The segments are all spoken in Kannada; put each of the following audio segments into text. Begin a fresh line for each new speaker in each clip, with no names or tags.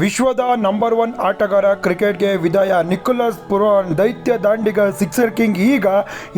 ವಿಶ್ವದ ನಂಬರ್ ಒನ್ ಆಟಗಾರ ಕ್ರಿಕೆಟ್ಗೆ ವಿದಾಯ. ನಿಕೋಲಸ್ ಪುರಾನ್ ದೈತ್ಯ ದಾಂಡಿಗ ಸಿಕ್ಸರ್ ಕಿಂಗ್ ಈಗ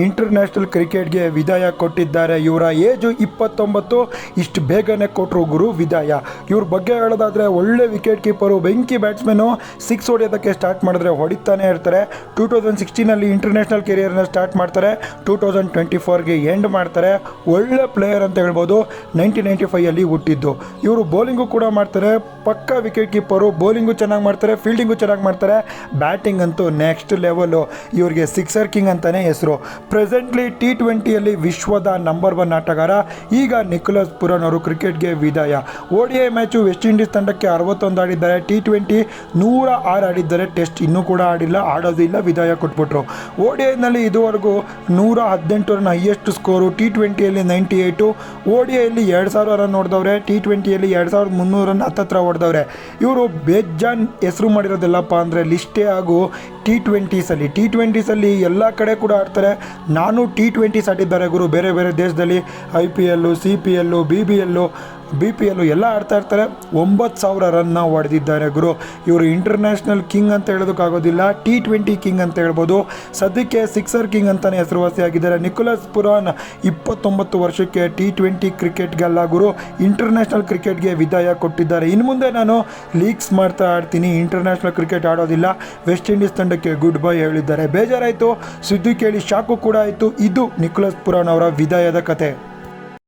ಇಂಟರ್ನ್ಯಾಷನಲ್ ಕ್ರಿಕೆಟ್ಗೆ ವಿದಾಯ ಕೊಟ್ಟಿದ್ದಾರೆ. ಇವರ ಏಜು ಇಪ್ಪತ್ತೊಂಬತ್ತು. ಇಷ್ಟು ಬೇಗನೆ ಕೊಟ್ಟರು ಗುರು ವಿದಾಯ. ಇವ್ರ ಬಗ್ಗೆ ಹೇಳೋದಾದರೆ ಒಳ್ಳೆ ವಿಕೆಟ್ ಕೀಪರು ಬೆಂಕಿ ಬ್ಯಾಟ್ಸ್ಮನ್ನು ಸಿಕ್ಸ್ ಹೊಡೆಯೋದಕ್ಕೆ ಸ್ಟಾರ್ಟ್ ಮಾಡಿದ್ರೆ ಹೊಡಿತಾನೆ ಇರ್ತಾರೆ. ಟೂ ತೌಸಂಡ್ ಸಿಕ್ಸ್ಟೀನಲ್ಲಿ ಇಂಟರ್ನ್ಯಾಷನಲ್ ಕೆರಿಯರ್ನ ಸ್ಟಾರ್ಟ್ ಮಾಡ್ತಾರೆ. ಟೂ ತೌಸಂಡ್ ಟ್ವೆಂಟಿ ಫೋರ್ಗೆ ಎಂಡ್ ಮಾಡ್ತಾರೆ. ಒಳ್ಳೆ ಪ್ಲೇಯರ್ ಅಂತ ಹೇಳ್ಬೋದು. ನೈನ್ಟೀನ್ ನೈಂಟಿ ಫೈಯಲ್ಲಿ ಹುಟ್ಟಿದ್ದು. ಇವರು ಬೌಲಿಂಗು ಕೂಡ ಮಾಡ್ತಾರೆ. ಪಕ್ಕ ವಿಕೆಟ್ ಕೀಪರು ಬೌಲಿಂಗು ಚೆನ್ನಾಗಿ ಮಾಡ್ತಾರೆ ಫೀಲ್ಡಿಂಗು ಚೆನ್ನಾಗಿ ಮಾಡ್ತಾರೆ. ಬ್ಯಾಟಿಂಗ್ ಅಂತೂ ನೆಕ್ಸ್ಟ್ ಲೆವೆಲು ಇವ್ರಿಗೆ ಸಿಕ್ಸರ್ ಕಿಂಗ್ ಅಂತಲೇ ಹೆಸರು. ಪ್ರೆಸೆಂಟ್ಲಿ ಟಿ ಟ್ವೆಂಟಿಯಲ್ಲಿ ವಿಶ್ವದ ನಂಬರ್ ಒನ್ ಆಟಗಾರ, ಈಗ ನಿಕೋಲಸ್ ಪುರನ್ ಅವರು ಕ್ರಿಕೆಟ್ಗೆ ವಿದಾಯ. ಓಡಿ ಐ ಮ್ಯಾಚು ವೆಸ್ಟ್ ಇಂಡೀಸ್ ತಂಡಕ್ಕೆ ಅರವತ್ತೊಂದು ಆಡಿದ್ದಾರೆ. ಟಿ ಟ್ವೆಂಟಿ ನೂರ ಆರು ಆಡಿದ್ದಾರೆ ಟೆಸ್ಟ್ ಇನ್ನೂ ಕೂಡ ಆಡಿಲ್ಲ, ಆಡೋದಿಲ್ಲ, ವಿದಾಯ ಕೊಟ್ಬಿಟ್ರು. ಓಡಿ ಡಿ ಐನಲ್ಲಿ ಇದುವರೆಗೂ ನೂರ ಹದಿನೆಂಟು ರನ್ ಹೈಯೆಸ್ಟ್ ಸ್ಕೋರು ಟಿ ಟ್ವೆಂಟಿಯಲ್ಲಿ ನೈಂಟಿ ಏಯ್ಟು ಓಡಿ ಡಿ ಐಲಿ ಎರಡು ಸಾವಿರ ರನ್ ನೋಡಿದವ್ರೆ ಟಿ ಟ್ವೆಂಟಿಯಲ್ಲಿ ಎರಡು ಸಾವಿರದ ಮುನ್ನೂರು ರನ್ ಹತ್ತತ್ರ ಹೊಡೆದವ್ರೆ. ಇವರು ಬೇಜಾನ್ ಹೆಸರು ಮಾಡಿರೋದೆಲ್ಲಪ್ಪ ಅಂದರೆ ಲಿಸ್ಟೇ ಹಾಗೂ ಟಿ ಟ್ವೆಂಟೀಸಲ್ಲಿ ಟಿ ಟ್ವೆಂಟೀಸಲ್ಲಿ ಎಲ್ಲ ಕಡೆ ಕೂಡ ಆಡ್ತಾರೆ. ನಾನು ಟಿ ಟ್ವೆಂಟೀಸ್ ಆಡಿದ್ದಾರೆ ಗುರು. ಬೇರೆ ಬೇರೆ ದೇಶದಲ್ಲಿ ಐ ಪಿ ಎಲ್ಲು ಸಿ ಪಿ ಎಲ್ಲು ಬಿ ಬಿ ಎಲ್ಲು ಬಿ ಪಿ ಎಲ್ಲು ಎಲ್ಲ ಆಡ್ತಾ ಇರ್ತಾರೆ. ಒಂಬತ್ತು ಸಾವಿರ ರನ್ನ ಹೊಡೆದಿದ್ದಾರೆ ಗುರು. ಇವರು ಇಂಟರ್ನ್ಯಾಷನಲ್ ಕಿಂಗ್ ಅಂತ ಹೇಳೋದಕ್ಕಾಗೋದಿಲ್ಲ. ಟಿ ಟ್ವೆಂಟಿ ಕಿಂಗ್ ಅಂತ ಹೇಳ್ಬೋದು. ಸದ್ಯಕ್ಕೆ ಸಿಕ್ಸರ್ ಕಿಂಗ್ ಅಂತಲೇ ಹೆಸರುವಾಸಿಯಾಗಿದ್ದಾರೆ ನಿಕೋಲಸ್ ಪುರಾನ್ ಇಪ್ಪತ್ತೊಂಬತ್ತು ವರ್ಷಕ್ಕೆ ಟಿ ಟ್ವೆಂಟಿ ಕ್ರಿಕೆಟ್ಗೆಲ್ಲ ಗುರು. ಇಂಟರ್ನ್ಯಾಷನಲ್ ಕ್ರಿಕೆಟ್ಗೆ ವಿದಾಯ ಕೊಟ್ಟಿದ್ದಾರೆ. ಇನ್ನು ಮುಂದೆ ನಾನು ಲೀಗ್ಸ್ ಮಾಡ್ತಾ ಆಡ್ತೀನಿ. ಇಂಟರ್ನ್ಯಾಷನಲ್ ಕ್ರಿಕೆಟ್ ಆಡೋದಿಲ್ಲ. ವೆಸ್ಟ್ ಇಂಡೀಸ್ ತಂಡಕ್ಕೆ ಗುಡ್ ಬೈ ಹೇಳಿದ್ದಾರೆ. ಬೇಜಾರಾಯಿತು. ಸುದ್ದಿ ಕೇಳಿ ಶಾಕು ಕೂಡ ಆಯಿತು. ಇದು ನಿಕೋಲಸ್ ಪುರಾನ್ ಅವರ ವಿದಾಯದ ಕತೆ.